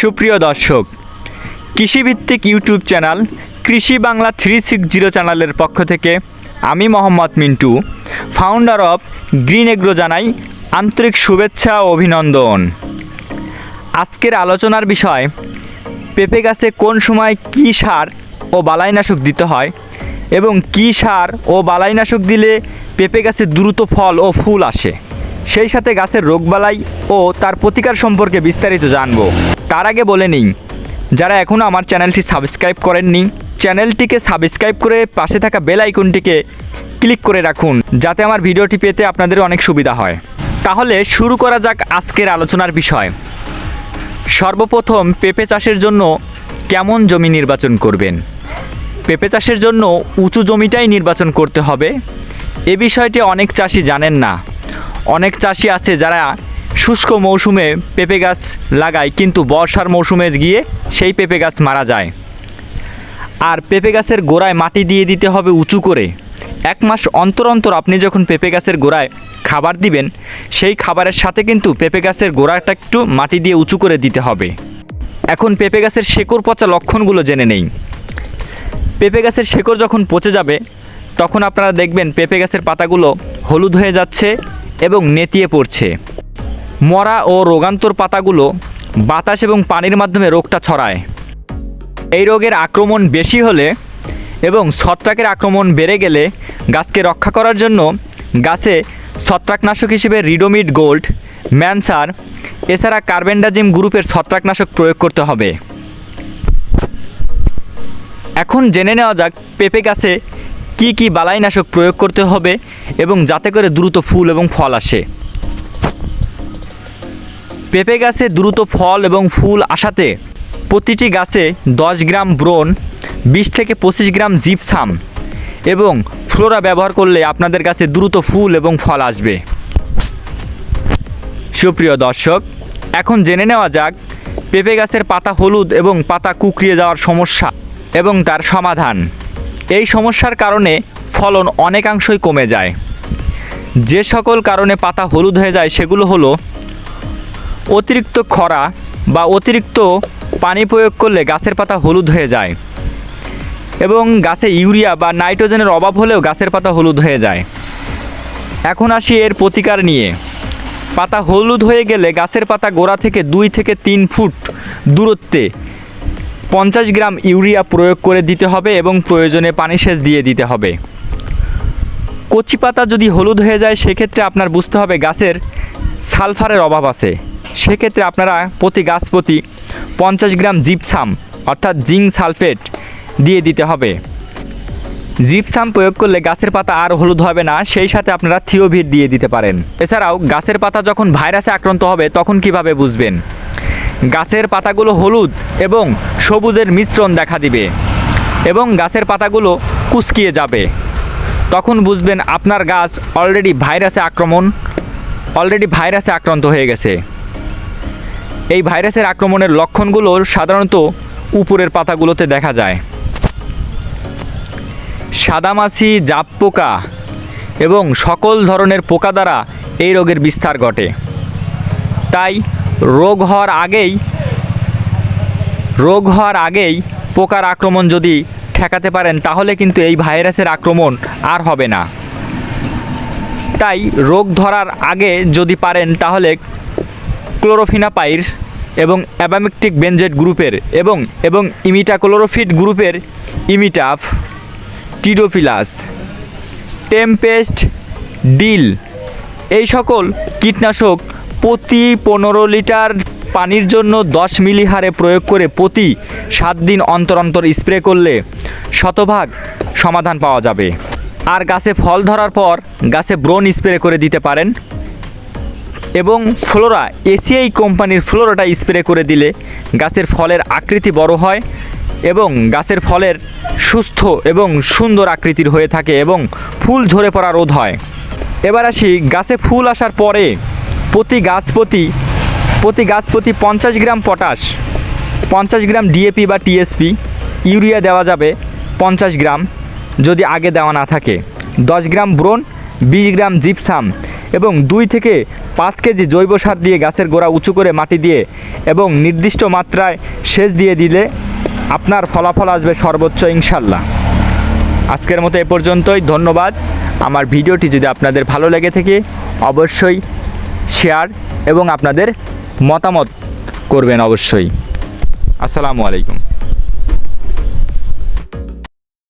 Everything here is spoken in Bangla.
সুপ্রিয় দর্শক, কৃষিভিত্তিক ইউটিউব চ্যানেল কৃষি বাংলা থ্রি সিক্স জিরো চ্যানেলের পক্ষ থেকে আমি Mohammad Mintu founder of Green Agro জানাই আন্তরিক শুভেচ্ছা ও অভিনন্দন। আজকের আলোচনার বিষয়, পেঁপে গাছে কোন সময় কী সার ও বালাইনাশক দিতে হয় এবং কী সার ও বালাইনাশক দিলে পেঁপে গাছে দ্রুত ফল ও ফুল আসে? সেই সাথে গাছের রোগবালাই ও তার প্রতিকার সম্পর্কে বিস্তারিত জানব। তার আগে বলে নিই, যারা এখনও আমার চ্যানেলটি সাবস্ক্রাইব করেননি, চ্যানেলটিকে সাবস্ক্রাইব করে পাশে থাকা বেল আইকনটিকে ক্লিক করে রাখুন, যাতে আমার ভিডিওটি পেতে আপনাদের অনেক সুবিধা হয়। তাহলে শুরু করা যাক আজকের আলোচনার বিষয়। সর্বপ্রথম পেঁপে চাষের জন্য কেমন জমি নির্বাচন করবেন? পেঁপে চাষের জন্য উঁচু জমিটাই নির্বাচন করতে হবে। এ বিষয়টি অনেক চাষি জানেন না। অনেক চাষি আছে যারা শুষ্ক মৌসুমে পেঁপে গাছ লাগায়, কিন্তু বর্ষার মৌসুমে গিয়ে সেই পেঁপে গাছ মারা যায়। আর পেঁপে গাছের গোড়ায় মাটি দিয়ে দিতে হবে উঁচু করে। এক মাস অন্তর অন্তর আপনি যখন পেঁপে গাছের গোড়ায় খাবার দিবেন, সেই খাবারের সাথে কিন্তু পেঁপে গাছের গোড়াটা একটু মাটি দিয়ে উঁচু করে দিতে হবে। এখন পেঁপে গাছের শেকড় পচা লক্ষণগুলো জেনে নেই। পেঁপে গাছের শেকড় যখন পচে যাবে, তখন আপনারা দেখবেন পেঁপে গাছের পাতাগুলো হলুদ হয়ে যাচ্ছে এবং নেতিয়ে পড়ছে। মরা ও রোগান্তর পাতাগুলো বাতাস এবং পানির মাধ্যমে রোগটা ছড়ায়। এই রোগের আক্রমণ বেশি হলে এবং ছত্রাকের আক্রমণ বেড়ে গেলে গাছকে রক্ষা করার জন্য গাছে ছত্রাকনাশক হিসেবে রিডোমিড গোল্ড, ম্যানসার, এছাড়া কার্বেন্ডাজিম গ্রুপের ছত্রাকনাশক প্রয়োগ করতে হবে। এখন জেনে নেওয়া যাক পেঁপে গাছে কি কি বালাইনাশক প্রয়োগ করতে হবে এবং যাতে করে দ্রুত ফুল এবং ফল আসে? পেঁপে গাছে দ্রুত ফল এবং ফুল আসাতে প্রতিটি গাছে দশ গ্রাম ব্রোন বিশ থেকে পঁচিশ গ্রাম জিপসাম এবং ফ্লোরা ব্যবহার করলে আপনাদের কাছে দ্রুত ফুল এবং ফল আসবে। সুপ্রিয় দর্শক, এখন জেনে নেওয়া যাক পেঁপে গাছের পাতা হলুদ এবং পাতা কুকড়িয়ে যাওয়ার সমস্যা এবং তার সমাধান। এই সমস্যার কারণে ফলন অনেকাংশই কমে যায়। যে সকল কারণে পাতা হলুদ হয়ে যায় সেগুলো হলো অতিরিক্ত খরা বা অতিরিক্ত পানি প্রয়োগ করলে গাছের পাতা হলুদ হয়ে যায় এবং গাছে ইউরিয়া বা নাইট্রোজেনের অভাব হলেও গাছের পাতা হলুদ হয়ে যায়। এখন আসি এর প্রতিকার নিয়ে। পাতা হলুদ হয়ে গেলে গাছের পাতা গোড়া থেকে দুই থেকে তিন ফুট দূরত্বে পঞ্চাশ গ্রাম ইউরিয়া প্রয়োগ করে দিতে হবে এবং প্রয়োজনে পানি সেচ দিয়ে দিতে হবে। কচি পাতা যদি হলুদ হয়ে যায়, সেক্ষেত্রে আপনার বুঝতে হবে গাছের সালফারের অভাব আছে। সেক্ষেত্রে আপনারা প্রতি গাছ প্রতি পঞ্চাশ গ্রাম জিপসাম, অর্থাৎ জিঙ্ক সালফেট দিয়ে দিতে হবে। জিপসাম প্রয়োগ করলে গাছের পাতা আর হলুদ হবে না, সেই সাথে আপনারা থিওভিট দিয়ে দিতে পারেন। এছাড়াও গাছের পাতা যখন ভাইরাসে আক্রান্ত হবে, তখন কীভাবে বুঝবেন? গাছের পাতাগুলো হলুদ এবং সবুজের মিশ্রণ দেখা দিবে এবং গাছের পাতাগুলো কুচকিয়ে যাবে। তখন বুঝবেন আপনার গাছ অলরেডি ভাইরাসে আক্রমণ অলরেডি ভাইরাসে আক্রান্ত হয়ে গেছে। এই ভাইরাসের আক্রমণের লক্ষণগুলো সাধারণত উপরের পাতাগুলোতে দেখা যায়। সাদামাছি, জাপ পোকা এবং সকল ধরনের পোকা দ্বারা এই রোগের বিস্তার ঘটে। তাই রোগ হওয়ার আগেই, রোগ হওয়ার আগেই পোকার আক্রমণ যদি ঠেকাতে পারেন, তাহলে কিন্তু এই ভাইরাসের আক্রমণ আর হবে না। তাই রোগ ধরার আগে যদি পারেন, তাহলে ক্লোরোফিনাপাইর এবং অ্যাবামেকটিক বেনজেট গ্রুপের এবং এবং ইমিটাক্লোরোফিট গ্রুপের ইমিটাফ, টিডোফিলাস, টেম্পেস্ট, ডিল, এই সকল কীটনাশক প্রতি পনেরো লিটার পানির জন্য দশ মিলি হারে প্রয়োগ করে প্রতি সাত দিন অন্তর অন্তর স্প্রে করলে শতভাগ সমাধান পাওয়া যাবে। আর গাছে ফল ধরার পর গাছে ব্রোন স্প্রে করে দিতে পারেন এবং ফ্লোরা এসিআই কোম্পানির ফ্লোরাটা স্প্রে করে দিলে গাছের ফলের আকৃতি বড় হয় এবং গাছের ফলের সুস্থ এবং সুন্দর আকৃতির হয়ে থাকে এবং ফুল ঝরে পড়া রোধ হয়। এবার আসি গাছে ফুল আসার পরে প্রতি গাছ প্রতি প্রতি গাছ প্রতি পঞ্চাশ গ্রাম পটাশ, পঞ্চাশ গ্রাম ডিএপি বা টিএসপি ইউরিয়া দেওয়া যাবে পঞ্চাশ গ্রাম যদি আগে দেওয়া না থাকে। দশ গ্রাম ব্রোন বিশ গ্রাম জিপসাম এবং দুই থেকে পাঁচ কেজি জৈব সার দিয়ে গাছের গোড়া উঁচু করে মাটি দিয়ে এবং নির্দিষ্ট মাত্রায় সেচ দিয়ে দিলে আপনার ফলাফল আসবে সর্বোচ্চ ইনশাল্লাহ। আজকের মতো এ পর্যন্তই, ধন্যবাদ। আমার ভিডিওটি যদি আপনাদের ভালো লেগে থাকে, অবশ্যই শেয়ার এবং আপনাদের মতামত করবেন অবশ্যই। আসসালামু আলাইকুম।